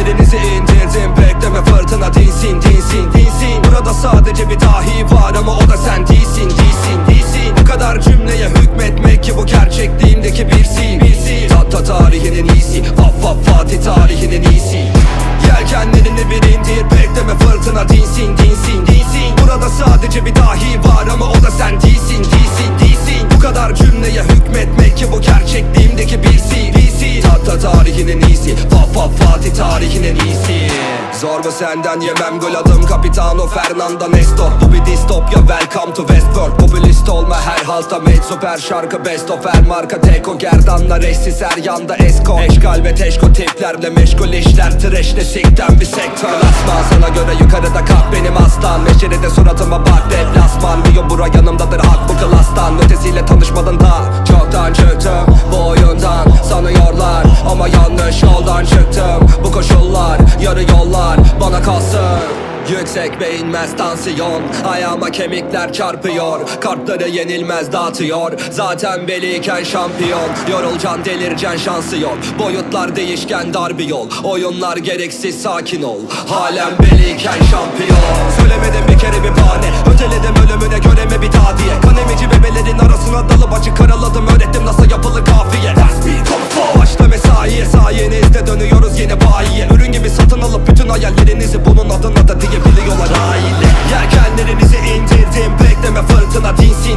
Yelkenlerinizi indirdim. Bekleme fırtına dinsin dinsin dinsin. Burada sadece bir dahi var ama o da sen değilsin değilsin değilsin. Bu kadar cümleye hükmetmek ki bu gerçekliğimdeki bir sil bir sil. Tarihinin iyisi Vaf vaf Fatih tarihinin iyisi. Yelkenlerini bir indir. Bekleme fırtına dinsin dinsin dinsin. Burada sadece bir dahi var Fatih tarihinin iyisi. Zor mu senden yemem gol adım Capitano Fernando Nesto. Bu bir distopya welcome to Westworld. Popülist olma her halta made süper şarkı Best of her marka. Teko gerdanlar eşsiz her yanda esko. Eşkal ve teşko tiplerle meşgul işler. Trash'le sikten bir sektör. Asma sana göre yukarıda kalk benim aslan. Meşeride suratıma bak deplasman. Diyor bura yanımdadır hak bu klastan. Ötesiyle tanışmadan da çoktan çıktım. Bu oyundan sanıyorlar Ama yanlış yoldan çıktım yarı yollar bana kalsın. Yüksek beğenmez tansiyon Ayağıma kemikler çarpıyor. Kartları yenilmez dağıtıyor. Zaten beliyken şampiyon. Yorulcan delircen şansı yok. Boyutlar değişken dar bir yol. Oyunlar gereksiz sakin ol. Halen beliyken şampiyon. Söylemedim bir kere bir bahane. Öteledim ölümüne göreme bir daha diye. Kanemici bebelerin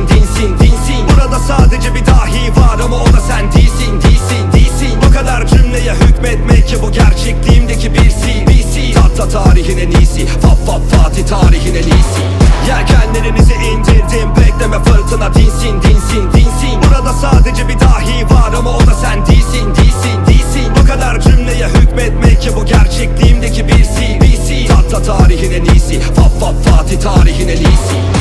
dinsin dinsin dinsin. Burada sadece bir dahi var ama o da sen değilsin değilsin değilsin. Bu kadar cümleye hükmetmek ki bu gerçekliğimdeki bir sil Tatta tarihin en iyisi Faf faf Fatih tarihin en iyisi. Yelkenlerinizi indirdim bekleme fırtına dinsin dinsin dinsin. Burada sadece bir dahi var ama o da sen değilsin değilsin değilsin. Bu kadar cümleye hükmetmek ki bu gerçekliğimdeki bir sil Tatta tarihin en iyisi Faf faf Fatih tarihin en iyisi